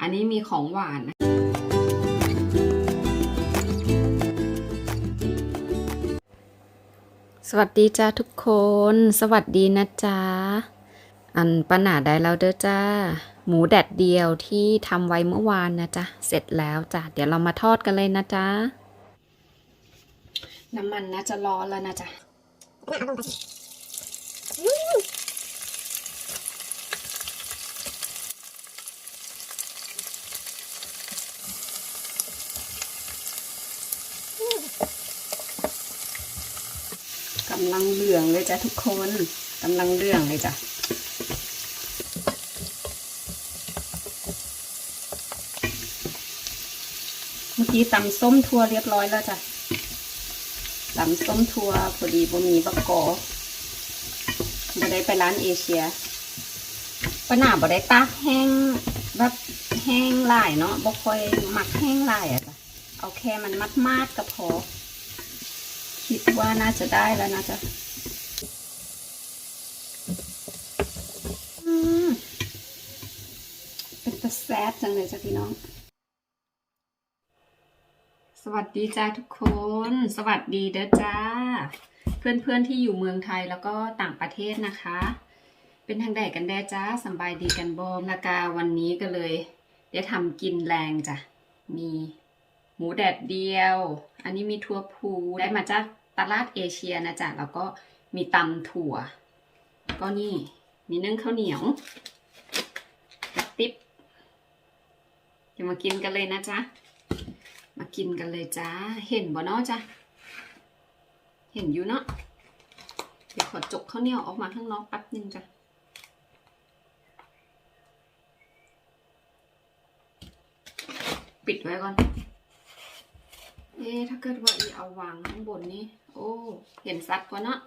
อันนี้มีของหวานนะสวัสดีจ้าทุกคน สวัสดีนะจ๊ะ อันปัญหาได้แล้วเด้อจ้า หมูแดดเดียวที่ทำไว้เมื่อวานนะจ๊ะ เสร็จแล้วจ้ะ เดี๋ยวเรามาทอดกันเลยนะจ๊ะ น้ำมันน่าจะร้อนแล้วนะจ๊ะ กำลังเหลืองเลยจ้ะทุกคนกำลังเหลืองเลยจ้ะเมื่อกี้ตำส้มทัวเรียบร้อยแล้วจ้ะตำส้มทัวพอดีบ่มีบักกอบ่ได้ไปร้านเอเชียปหนาบ่ได้ตากแห้งแบบแห้งหลายเนาะบ่ค่อยหมักแห้งหลายอะจ้ะเอาแค่มันมัดมาดๆก็พอ คิดว่าน่าจะได้แล้วนะจ๊ะเป็นตะแซบจังเลยจ้ะพี่น้อง สวัสดีจ้าทุกคน สวัสดีเด้อจ้า เพื่อนๆที่อยู่เมืองไทยแล้วก็ต่างประเทศนะคะ เป็นทางใดกันแด้จ้าสบายดีกันบอมนากาวันนี้ก็เลย ได้ทำกินแรงจ้ะ มี หมูแดดเดียว อันนี้มีทั่วพูได้มาจากตลาดเอเชียนะจ๊ะแล้วก็มีตำถั่ว ก็นี่มีนึ่งข้าวเหนียวติ๊บเดี๋ยวมากินกันเลยนะจ๊ะ มากินกันเลยจ้า เห็นบ่เนาะจ้ะ เห็นอยู่เนาะ เดี๋ยวขอจกข้าวเหนียวออกมาข้างนอกแป๊บนึงจ้ะปิดไว้ก่อน เอ๊ถ้าเกิดว่าอีเอาวางข้างบนนี้โอ้ เห็นซัดกว่าเนาะ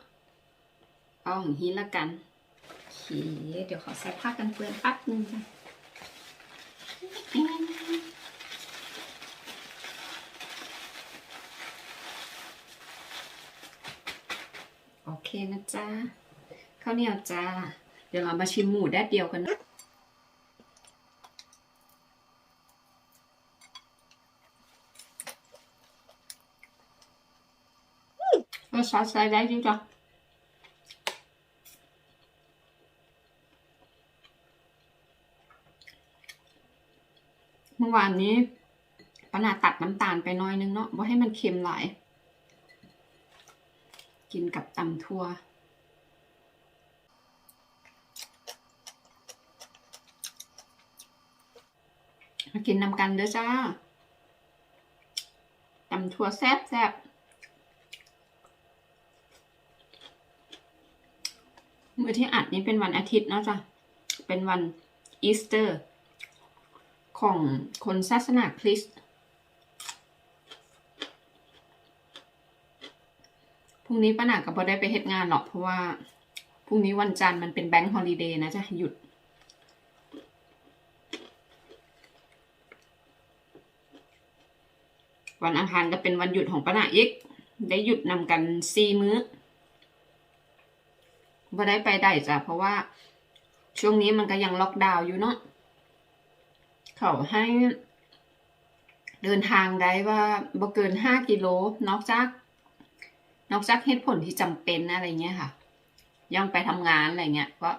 เอาอย่างนี้ละกันโอเคเดี๋ยวขอใส่ผ้ากันเปื้อนแป๊บนึงจ้ะโอเคนะจ๊ะข้าวเหนียวจ้า เดี๋ยวเรามาชิมหมูแดดเดียวกันนะ รสชาติใช้ได้จริงจ้ะเมื่อวานนี้ปนาตัดน้ำตาลไปน้อยนึงเนาะบ่าให้มันเค็มหลาย กินกับตำทั่วมากินนำกันเด้อจ้าตำทั่วแซ่บแซ่บ มื่อที่อัดนี้เป็นวันอาทิตย์นะจ้ะเป็นวันอีสเตอร์ ของคนศาสนาคริสต์ พรุ่งนี้ป้าหนาก็พอได้ไปเฮ็ดงานหรอก เพราะว่า พรุ่งนี้วันจันทร์มันเป็นแบงค์ฮอลิเดย์นะจ๊ะ หยุดวันอังคารก็เป็นวันหยุดของป้าหนาอีก ได้หยุดนำกันสี่มื้อ บ่ได้ไปได้จ้ะเพราะว่าช่วงนี้มันก็ยังล็อกดาวน์อยู่เนาะเขาให้เดินทางได้ว่าบ่เกินห้ากิโลนอกจาก นอกจากเหตุผลที่จำเป็นอะไรเงี้ยค่ะยังไปทำงานอะไรเงี้ยก็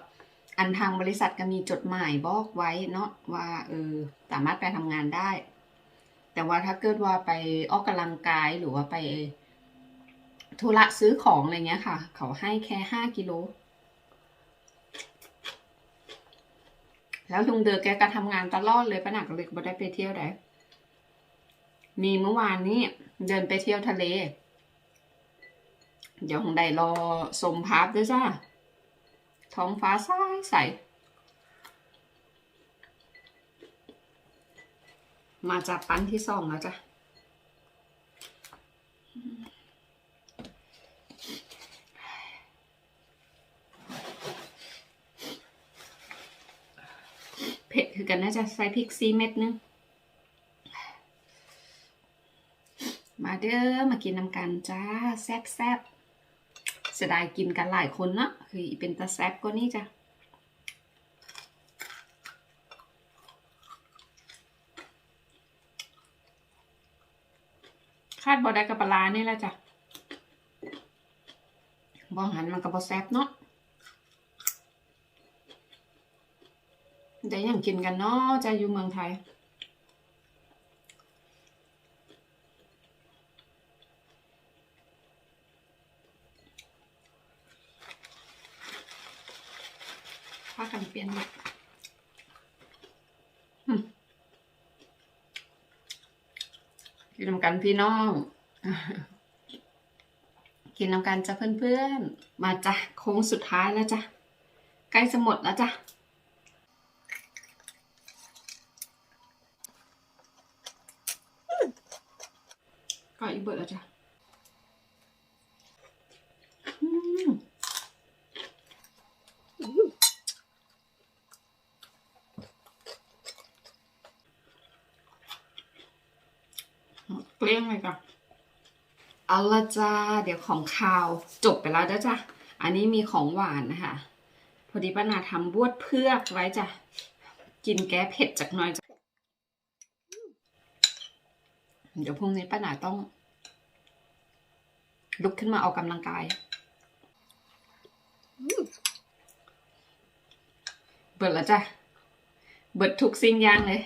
อันทางบริษัทก็มีจดหมายบอกไว้เนาะว่าเออสามารถไปทำงานได้ แต่ว่าถ้าเกิดว่าไปออกกำลังกายหรือว่าไปธุระซื้อของอะไรเงี้ยค่ะ เขาให้แค่ห้ากิโล แล้วลุงเดอแกก็ทำงานตลอดเลยป้าหนักเลยไม่ได้ไปเที่ยวไหนมีเมื่อวานนี้เดินไปเที่ยวทะเล เดี๋ยวของใดรอสมภาพด้วยจ้าท้องฟ้าใสใสมาจากปั้นที่สองแล้วจ้ะ คือกันน่าจะใส่พริกซีเม็ดนึง มาเด้อมากินน้ำกันจ้าแซ่บแซ่บเสียดายกินกันหลายคนเนาะคือเป็นตาแซ่บก็นี่จ้ะคาดบอได้กับปลาเนี่ยแหละจ้ะบองหันมันกับบอแซบเนาะ ได้ยังกินกันเนาะจะอยู่เมืองไทย พากันเปลี่ยนแบบกินน้ำกันพี่น้อง กินน้ำกันจ้ะเพื่อนๆ มาจ้ะโค้งสุดท้ายแล้วจ้ะ ใกล้จะหมดแล้วจ้ะ อีกเบิดแล้วจ้ะเกลี้ยงเลยจ้ะเอาละจ้า เดี๋ยวของคาวจบไปแล้วเด้จ้ะ อันนี้มีของหวานนะคะ พอดีป้านาทำบวดเพือกไว้จ้ะ กินแก้เผ็ดจากหน้อยจ้ะ เดี๋ยวพรุ่งนี้ป้านาต้อง ลุกขึ้นมาออกกำลังกาย เบิดแล้วจ้ะ เบิดทุกสิ่งอย่างเลย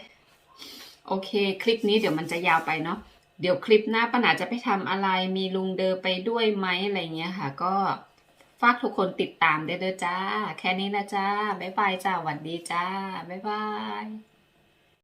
โอเค คลิปนี้เดี๋ยวมันจะยาวไปเนาะ เดี๋ยวคลิปหน้าป้าหนาจะไปทำอะไร มีลุงเดอไปด้วยไหมอะไรเงี้ยค่ะ ก็ฝากทุกคนติดตามได้เด้อจ้า แค่นี้นะจ้า บ๊ายบายจ้าหวัดดีจ้า บ๊ายบาย